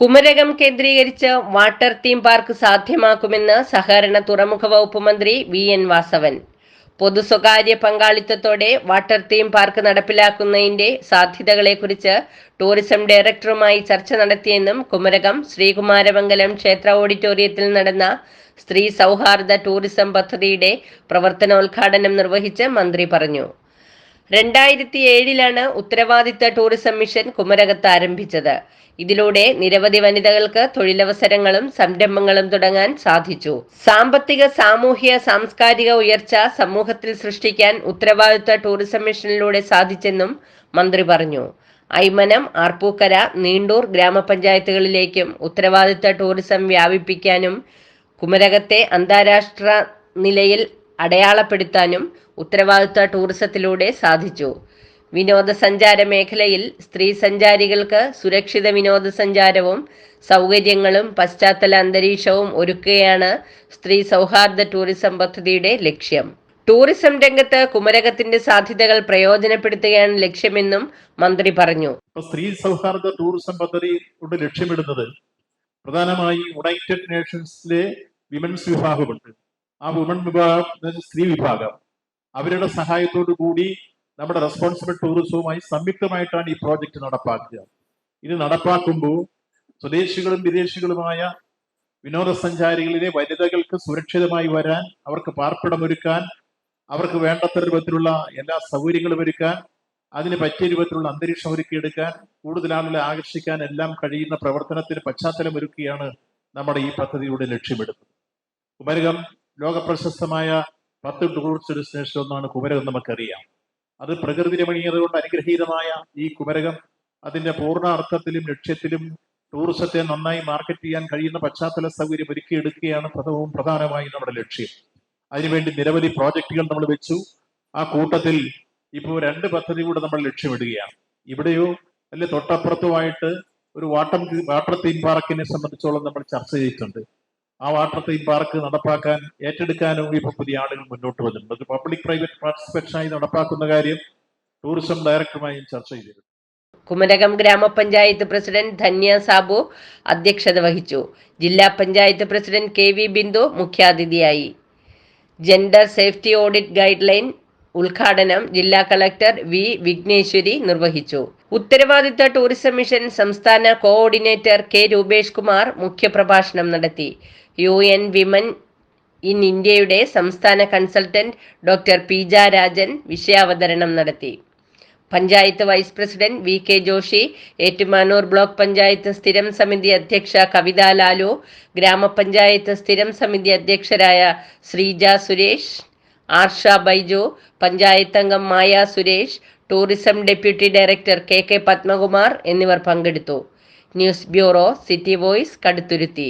കുമരകം കേന്ദ്രീകരിച്ച് water theme park സാധ്യമാക്കുമെന്ന് സഹകരണ തുറമുഖ വകുപ്പ് മന്ത്രി വി എൻ വാസവൻ. പൊതു സ്വകാര്യ പങ്കാളിത്തത്തോടെ വാട്ടർ തീം പാർക്ക് നടപ്പിലാക്കുന്നതിന്റെ സാധ്യതകളെക്കുറിച്ച് ടൂറിസം ഡയറക്ടറുമായി ചർച്ച നടത്തിയെന്നും കുമരകം ശ്രീകുമാരമംഗലം ക്ഷേത്ര ഓഡിറ്റോറിയത്തിൽ നടന്ന സ്ത്രീ സൗഹാർദ്ദ ടൂറിസം പദ്ധതിയുടെ പ്രവർത്തനോദ്ഘാടനം നിർവഹിച്ച് മന്ത്രി പറഞ്ഞു. രണ്ടായിരത്തി ഏഴിലാണ് ഉത്തരവാദിത്ത ടൂറിസം മിഷൻ കുമരകത്ത് ആരംഭിച്ചത്. ഇതിലൂടെ നിരവധി വനിതകൾക്ക് തൊഴിലവസരങ്ങളും സംരംഭങ്ങളും തുടങ്ങാൻ സാധിച്ചു. സാമ്പത്തിക സാമൂഹ്യ സാംസ്കാരിക ഉയർച്ച സമൂഹത്തിൽ സൃഷ്ടിക്കാൻ ഉത്തരവാദിത്ത ടൂറിസം മിഷനിലൂടെ സാധിച്ചെന്നും മന്ത്രി പറഞ്ഞു. ഐമനം ആർപ്പൂക്കര നീണ്ടൂർ ഗ്രാമപഞ്ചായത്തുകളിലേക്കും ഉത്തരവാദിത്ത ടൂറിസം വ്യാപിപ്പിക്കാനും കുമരകത്തെ അന്താരാഷ്ട്ര നിലയിൽ അടയാളപ്പെടുത്താനും ഉത്തരവാദിത്ത ടൂറിസത്തിലൂടെ സാധിച്ചു. വിനോദസഞ്ചാര മേഖലയിൽ സ്ത്രീ സഞ്ചാരികൾക്ക് സുരക്ഷിത വിനോദസഞ്ചാരവും സൗകര്യങ്ങളും പശ്ചാത്തല അന്തരീക്ഷവും ഒരുക്കുകയാണ് സ്ത്രീ സൗഹാർദ്ദ ടൂറിസം പദ്ധതിയുടെ ലക്ഷ്യം. ടൂറിസം രംഗത്ത് കുമരകത്തിന്റെ സാധ്യതകൾ പ്രയോജനപ്പെടുത്തുകയാണ് ലക്ഷ്യമെന്നും മന്ത്രി പറഞ്ഞു. സ്ത്രീ സൗഹാർദ്ദ ടൂറിസം പദ്ധതി ലക്ഷ്യമിടുന്നത് പ്രധാനമായി യുണൈറ്റഡ് നേഷൻസിലെ വിമൻസ് വിഭാഗമുണ്ട്. ആ വുമൺ വിഭാഗം സ്ത്രീ വിഭാഗം. അവരുടെ സഹായത്തോടു കൂടി നമ്മുടെ റെസ്പോൺസിബിൾ ടൂറിസവുമായി സംയുക്തമായിട്ടാണ് ഈ പ്രോജക്റ്റ് നടപ്പാക്കുക. ഇത് നടപ്പാക്കുമ്പോൾ സ്വദേശികളും വിദേശികളുമായ വിനോദസഞ്ചാരികളിലെ വനിതകൾക്ക് സുരക്ഷിതമായി വരാൻ അവർക്ക് പാർപ്പിടമൊരുക്കാൻ അവർക്ക് വേണ്ടത്ര രൂപത്തിലുള്ള എല്ലാ സൗകര്യങ്ങളും ഒരുക്കാൻ അതിന് പറ്റിയ രൂപത്തിലുള്ള അന്തരീക്ഷം ഒരുക്കിയെടുക്കാൻ കൂടുതൽ ആളുകളെ ആകർഷിക്കാൻ എല്ലാം കഴിയുന്ന പ്രവർത്തനത്തിന് പശ്ചാത്തലം ഒരുക്കുകയാണ് നമ്മുടെ ഈ പദ്ധതിയുടെ ലക്ഷ്യമെടുത്തത് കുമരകം ലോക പ്രശസ്തമായ പത്ത് ടൂറിസ്റ്റ് ഡെസ്റ്റിനേഷൻ ഒന്നാണ് കുമരകം നമുക്കറിയാം. അത് പ്രകൃതി രമണീയത കൊണ്ട് അനുഗ്രഹീതമായ ഈ കുമരകം അതിന്റെ പൂർണ അർത്ഥത്തിലും ലക്ഷ്യത്തിലും ടൂറിസത്തെ നന്നായി മാർക്കറ്റ് ചെയ്യാൻ കഴിയുന്ന പശ്ചാത്തല സൗകര്യം ഒരുക്കിയെടുക്കുകയാണ് പ്രഥമവും പ്രധാനമായും നമ്മുടെ ലക്ഷ്യം. അതിനുവേണ്ടി നിരവധി പ്രോജക്റ്റുകൾ നമ്മൾ വെച്ചു. ആ കൂട്ടത്തിൽ ഇപ്പോൾ രണ്ട് പദ്ധതി കൂടെ നമ്മൾ ലക്ഷ്യമിടുകയാണ്. ഇവിടെയോ അല്ലെ തൊട്ടപ്പുറത്തുമായിട്ട് ഒരു വാട്ടർ വാട്ടർ തീം പാർക്കിനെ സംബന്ധിച്ചോളം നമ്മൾ ചർച്ച ചെയ്തിട്ടുണ്ട്. ആ വാട്ടർ തീം പാർക്ക് നടപ്പാക്കാൻ ഏറ്റെടുക്കാനും ഇപ്പൊ പുതിയ ആളുകൾ മുന്നോട്ട് വന്നിട്ടുണ്ട്. അത് പബ്ലിക് പ്രൈവറ്റ് പാർട്ടിസിപ്പേഷനായി നടപ്പാക്കുന്ന കാര്യം ടൂറിസം ഡയറക്ടറുമായും ചർച്ച ചെയ്തിരുന്നു. കുമരകം ഗ്രാമപഞ്ചായത്ത് പ്രസിഡന്റ് ധന്യ സാബു അധ്യക്ഷത വഹിച്ചു. ജില്ലാ panchayat president K V Bindu മുഖ്യാതിഥിയായി. Gender safety audit guideline ഉദ്ഘാടനം ജില്ലാ കളക്ടർ വി വിഘ്നേശ്വരി നിർവഹിച്ചു. ഉത്തരവാദിത്ത ടൂറിസം മിഷൻ സംസ്ഥാന കോഓർഡിനേറ്റർ കെ രൂപേഷ് കുമാർ മുഖ്യപ്രഭാഷണം നടത്തി. യു എൻ വിമൻ ഇൻ ഇന്ത്യയുടെ സംസ്ഥാന കൺസൾട്ടന്റ് ഡോക്ടർ പീജ രാജൻ വിഷയാവതരണം നടത്തി. Panchayat vice president V K Joshi Ettumanoor block panchayat സ്ഥിരം സമിതി അധ്യക്ഷ കവിത ലാലു ഗ്രാമപഞ്ചായത്ത് സ്ഥിരം സമിതി അധ്യക്ഷരായ ശ്രീജ സുരേഷ് ആർഷ ബൈജു പഞ്ചായത്ത് അംഗം Maya Suresh tourism deputy director K K Padmakumar എന്നിവർ പങ്കെടുത്തു. News bureau city voice Kaduthuruthy.